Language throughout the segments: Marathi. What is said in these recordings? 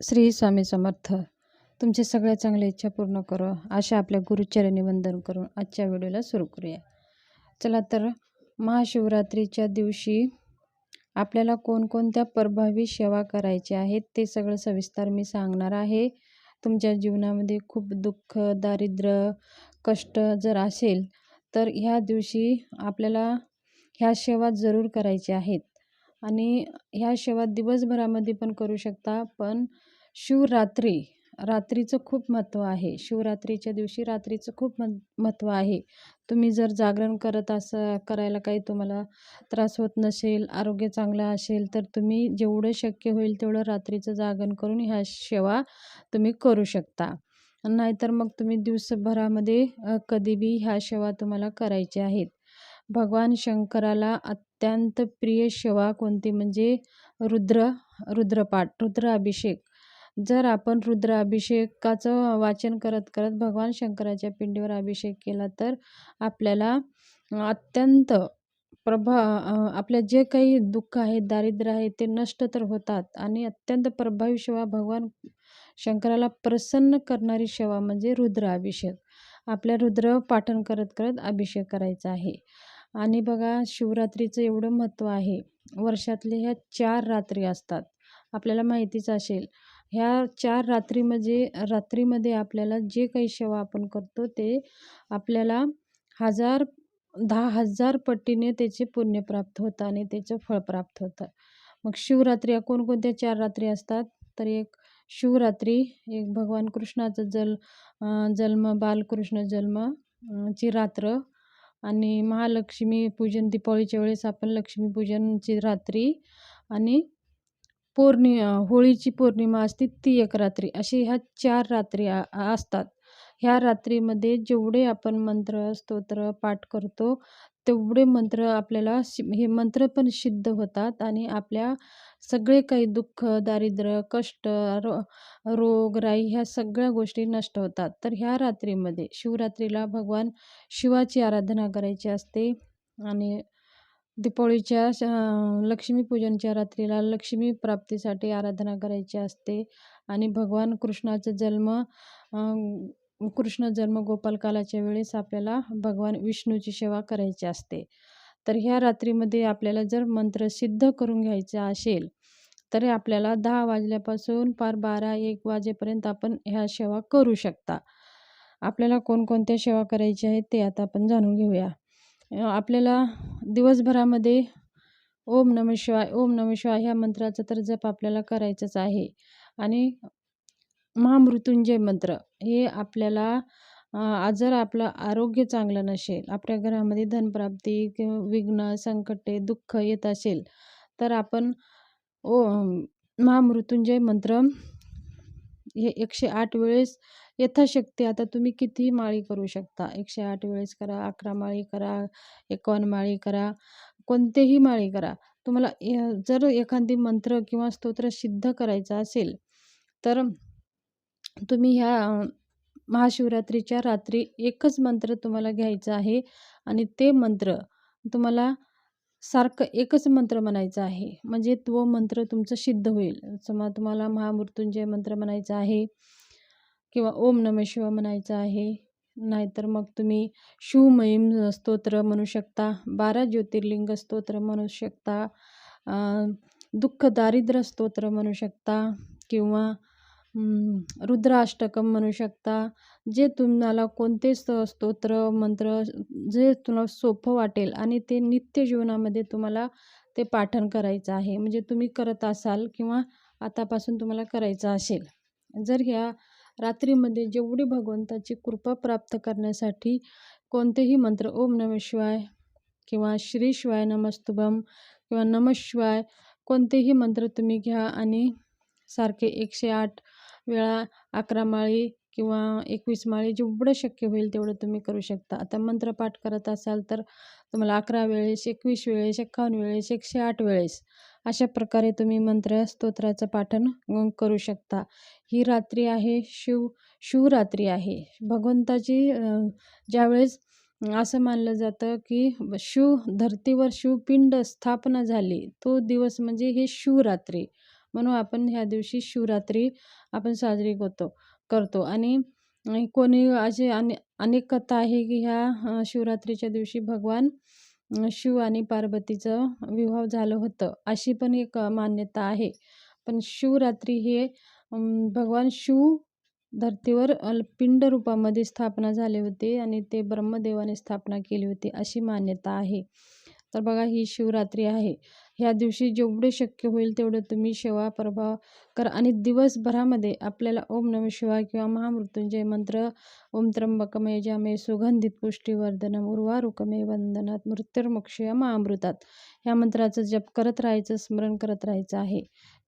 श्री स्वामी समर्थ तुमचे सगळ्या चांगल्या इच्छा पूर्ण करो. अशा आपल्या गुरुचरणी वंदन करून आजच्या व्हिडिओला सुरू करूया. चला तर महाशिवरात्रीच्या दिवशी आपल्याला कोणकोणत्या प्रभावी सेवा करायच्या आहेत ते सगळं सविस्तर मी सांगणार आहे. तुमच्या जीवनामध्ये खूप दुःख दारिद्र्य कष्ट जर असेल तर ह्या दिवशी आपल्याला ह्या सेवा जरूर करायच्या आहेत. आणि ह्या सेवा दिवसभरामध्ये पण करू शकता पण शिवरात्री रात्रीचं खूप महत्त्व आहे. शिवरात्रीच्या दिवशी रात्रीचं खूप महत्त्व आहे. तुम्ही जर जागरण करत असं करायला काही तुम्हाला त्रास होत नसेल आरोग्य चांगलं असेल तर तुम्ही जेवढं शक्य होईल तेवढं रात्रीचं जागरण करून ह्या सेवा तुम्ही करू शकता. नाहीतर मग तुम्ही दिवसभरामध्ये कधीबी ह्या सेवा तुम्हाला करायच्या आहेत. भगवान शंकराला अत्यंत प्रिय सेवा कोणती म्हणजे रुद्र रुद्रपाठ रुद्र अभिषेक. जर आपण रुद्राभिषेकाचं वाचन करत करत भगवान शंकराच्या पिंडीवर अभिषेक केला तर आपल्याला अत्यंत प्रभा आपल्या जे काही दुःख आहेत दारिद्र्य आहे ते नष्ट तर होतात. आणि अत्यंत प्रभावी सेवा भगवान शंकराला प्रसन्न करणारी सेवा म्हणजे रुद्र अभिषेक आपल्या रुद्र पाठन करत करत अभिषेक करायचा आहे. आणि बघा शिवरात्रीचं एवढं महत्त्व आहे. वर्षातले ह्या चार रात्री असतात. आपल्याला माहितीच असेल ह्या चार रात्री म्हणजे रात्रीमध्ये आपल्याला जे काही सेवा आपण करतो ते आपल्याला हजार दहा हजार पट्टीने त्याचे पुण्य प्राप्त होतं आणि त्याचं फळ प्राप्त होतं. मग शिवरात्री या कोणकोणत्या चार रात्री असतात? तर एक शिवरात्री एक भगवान कृष्णाचं जल जन्म बालकृष्ण जन्म ची रात्र आणि महालक्ष्मी पूजन दीपावलीच्या वेळेस आपण लक्ष्मीपूजनची रात्री आणि पौर्णि होळीची पौर्णिमा असते ती एक रात्री. अशी ह्या चार रात्री असतात. ह्या रात्रीमध्ये जेवढे आपण मंत्र स्तोत्र पाठ करतो तेवढे मंत्र आपल्याला हे मंत्र पण सिद्ध होतात आणि आपल्या सगळे काही दुःख दारिद्र्य कष्ट रो रोग राई ह्या सगळ्या गोष्टी नष्ट होतात. तर ह्या रात्रीमध्ये शिवरात्रीला भगवान शिवाची आराधना करायची असते आणि दीपावलीच्या लक्ष्मीपूजनच्या रात्रीला लक्ष्मी प्राप्तीसाठी आराधना करायची असते आणि भगवान कृष्णाचा जन्म कृष्ण जन्म गोपालकालाच्या वेळेस आपल्याला भगवान विष्णूची सेवा करायची असते. तर ह्या रात्रीमध्ये आपल्याला जर मंत्र सिद्ध करून घ्यायचा असेल तरी आपल्याला दहा वाजल्यापासून पार बारा एक वाजेपर्यंत आपण ह्या सेवा करू शकता. आपल्याला कोणकोणत्या सेवा करायच्या आहेत ते आता आपण जाणून घेऊया. आपल्याला दिवसभरामध्ये ओम नम शिवाय ओम नम शिवाय ह्या मंत्राचा तर जप आपल्याला करायचंच आहे. आणि महामृत्युंजय मंत्र हे आपल्याला जर आपलं आरोग्य चांगलं नसेल आपल्या घरामध्ये धनप्राप्ती किंवा विघ्न संकटे दुःख येत असेल तर आपण ओ महामृत्युंजय मंत्र हे एकशे आठ वेळेस यथाशक्ती आता तुम्ही कितीही माळी करू शकता. एकशे आठ वेळेस करा अकरा माळी करा एकावन्न माळी करा कोणतेही माळी करा. तुम्हाला जर एखादी मंत्र किंवा स्तोत्र सिद्ध करायचं असेल तर तुम्ही ह्या महाशिवरात्रीच्या रात्री एकच मंत्र तुम्हाला घ्यायचं आहे आणि ते मंत्र तुम्हाला सारखं एकच मंत्र म्हणायचं आहे. म्हणजे तो मंत्र तुमचं सिद्ध होईल. समजा तुम्हाला महामृत्युंजय मंत्र म्हणायचा आहे किंवा ओम नम शिव म्हणायचं आहे. नाहीतर मग तुम्ही शिवमयीम स्तोत्र म्हणू शकता बारा ज्योतिर्लिंग स्तोत्र म्हणू शकता दुःख दारिद्र्य स्तोत्र म्हणू शकता किंवा रुद्राष्टकम म्हणू शकता. जे तुम्हाला कोणते स्त स्तोत्र मंत्र जे तुम्हाला सोपं वाटेल आणि ते नित्य जीवनामध्ये तुम्हाला ते पाठन करायचं आहे. म्हणजे तुम्ही करत असाल किंवा आतापासून तुम्हाला करायचं असेल. जर ह्या रात्रीमध्ये जेवढी भगवंताची कृपा प्राप्त करण्यासाठी कोणतेही मंत्र ओम नम शिवाय किंवा श्री शिवाय नमस्तुभम किंवा नमः शिवाय कोणतेही मंत्र तुम्ही घ्या आणि सारखे एकशे आठ वेळा अकरा माळी किंवा एकवीस माळी जेवढं शक्य होईल तेवढं तुम्ही करू शकता. आता मंत्रपाठ करत असाल तर तुम्हाला अकरा वेळेस एकवीस वेळेस एकावन्न वेळेस एकशे आठ वेळेस अशा प्रकारे तुम्ही मंत्र स्तोत्राचं पाठन करू शकता. ही रात्री आहे शिव शिवरात्री आहे. भगवंताची ज्यावेळेस असं मानलं जातं की शिव धर्तीवर शिवपिंड स्थापना झाली तो दिवस म्हणजे हे शिवरात्री. म्हणून आपण ह्या दिवशी शिवरात्री आपण साजरी करतो करतो. आणि कोणी असे अने अनेक कथा आहे की ह्या शिवरात्रीच्या दिवशी भगवान शिव आणि पार्वतीचं विवाह झालं होतं अशी पण एक मान्यता आहे. पण शिवरात्री हे भगवान शिव धर्तीवर पिंड रूपामध्ये स्थापना झाले होते आणि ते ब्रह्मदेवाने स्थापना केली होती अशी मान्यता आहे. तर बघा ही शिवरात्री आहे. ह्या दिवशी जेवढे शक्य होईल तेवढं तुम्ही सेवा प्रभाव करा आणि दिवसभरामध्ये आपल्याला ओम नम शिवाय किंवा महामृत्युंजय मंत्र ओम त्र्यंबकमय जामे सुगंधित पुष्टीवर्धनम उर्वारुकमे वंदनात मृत्युर्मुक्षय महामृतात ह्या मंत्राचं जप करत राहायचं स्मरण करत राहायचं आहे.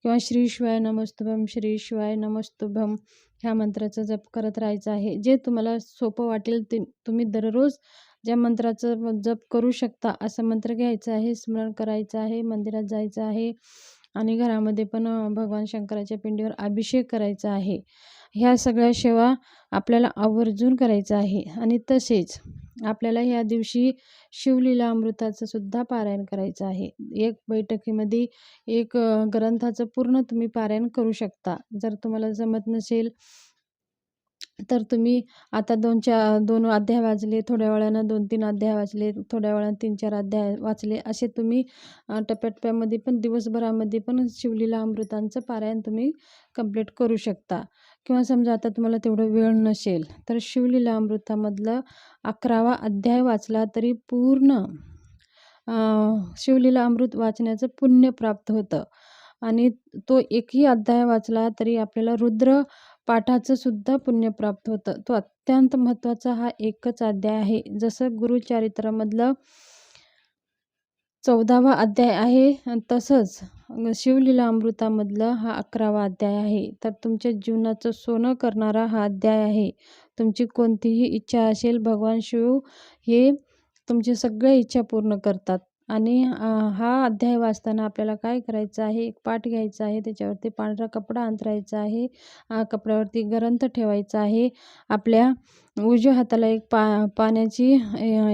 किंवा श्री शिवाय नमस्तुभम श्री शिवाय नमस्तुभम ह्या मंत्राचा जप करत राहायचं आहे. जे तुम्हाला सोपं वाटेल ते तुम्ही दररोज ज्या मंत्राचं जप करू शकता असं मंत्र घ्यायचं आहे स्मरण करायचं आहे मंदिरात जायचं आहे आणि घरामध्ये पण भगवान शंकराच्या पिंडीवर अभिषेक करायचा आहे. ह्या सगळ्या सेवा आपल्याला आवर्जून करायचं आहे आणि तसेच आपल्याला ह्या दिवशी शिवलीला अमृताचं सुद्धा पारायण करायचं आहे. एक बैठकीमध्ये एक ग्रंथाचं पूर्ण तुम्ही पारायण करू शकता. जर तुम्हाला जमत नसेल तर तुम्ही आता दोन चार दोन अध्याय वाचले थोड्या वेळानं दोन तीन अध्याय वाचले थोड्या वेळानं तीन चार अध्याय वाचले असे तुम्ही टप्प्याटप्प्यामध्ये पण दिवसभरामध्ये पण शिवलीला अमृतांचं पारायण तुम्ही कंप्लीट करू शकता. किंवा समजा आता तुम्हाला तेवढं वेळ नसेल तर शिवलीला अमृतामधलं अकरावा अध्याय वाचला तरी पूर्ण शिवलीला अमृत वाचण्याचं पुण्य प्राप्त होतं. आणि तो एकही अध्याय वाचला तरी आपल्याला रुद्र पाठाचं सुद्धा पुण्य प्राप्त होतं. तो अत्यंत महत्त्वाचा हा एकच अध्याय आहे. जसं गुरुचारित्रामधलं चौदावा अध्याय आहे तसंच शिवलीला अमृतामधलं हा अकरावा अध्याय आहे. तर तुमच्या जीवनाचं सोनं करणारा हा अध्याय आहे. तुमची कोणतीही इच्छा असेल भगवान शिव हे तुमची सगळ्या इच्छा पूर्ण करतात. आणि हा अध्याय वाचताना आपल्याला काय करायचं आहे? एक पाठ घ्यायचा आहे. त्याच्यावरती पांढरा कपडा अंतरायचा आहे. कपड्यावरती ग्रंथ ठेवायचा आहे. आपल्या उजव्या हाताला एक पा पाण्याची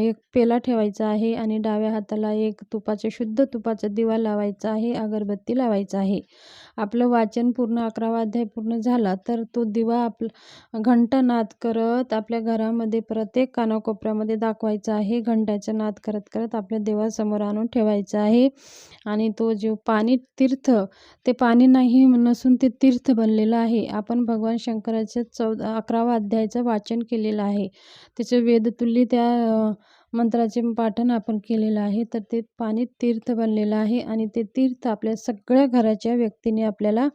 एक पेला ठेवायचा आहे आणि डाव्या हाताला एक तुपाचं शुद्ध तुपाचा दिवा लावायचा आहे. अगरबत्ती लावायचा आहे. आपलं वाचन पूर्ण अकरावा अध्याय पूर्ण झाला तर तो दिवा आपला घंटनाद करत आपल्या घरामध्ये प्रत्येक कानाकोपऱ्यामध्ये दाखवायचा आहे. घंट्याचा नाद करत करत आपल्या देवासमोर आणून ठेवायचा आहे. आणि तो जो पाणी तीर्थ ते पाणी नाही नसून ते तीर्थ बनलेलं आहे. आपण भगवान शंकराच्या चौदा अकरावा अध्यायाचं वाचन केलेलं आहे. त्याचं वेदतुल्य त्या मंत्राचे पाठन आपण केलेलं आहे तर ते पाणी तीर्थ बनलेलं आहे आणि ते तीर्थ आपल्या सगळ्या घराच्या व्यक्तीने आपल्याला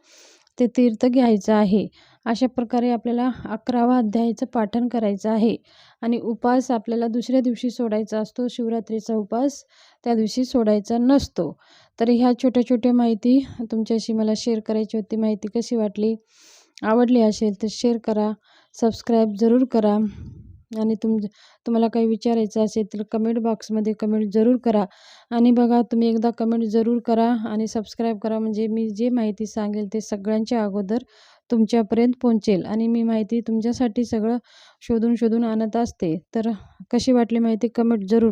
ते तीर्थ घ्यायचं आहे. अशा प्रकारे आपल्याला अकरावा अध्यायाचं पाठन करायचं आहे आणि उपास आपल्याला दुसऱ्या दिवशी सोडायचा असतो शिवरात्रीचा उपास त्या दिवशी सोडायचा नसतो. तर ह्या छोट्या छोट्या माहिती तुमच्याशी मला शेअर करायची होती. माहिती कशी वाटली आवडली असेल तर शेअर करा सबस्क्राईब जरूर करा. आणि तुम तुम्हाला काही विचारायचं असेल तर कमेंट बॉक्समध्ये कमेंट जरूर करा. आणि बघा तुम्ही एकदा कमेंट जरूर करा आणि सबस्क्राईब करा. म्हणजे मी जे माहिती सांगेल ते सगळ्यांच्या अगोदर तुमच्यापर्यंत पोहोचेल. आणि मी माहिती तुमच्यासाठी सगळं शोधून शोधून आणत असते. तर कशी वाटली माहिती कमेंट जरूर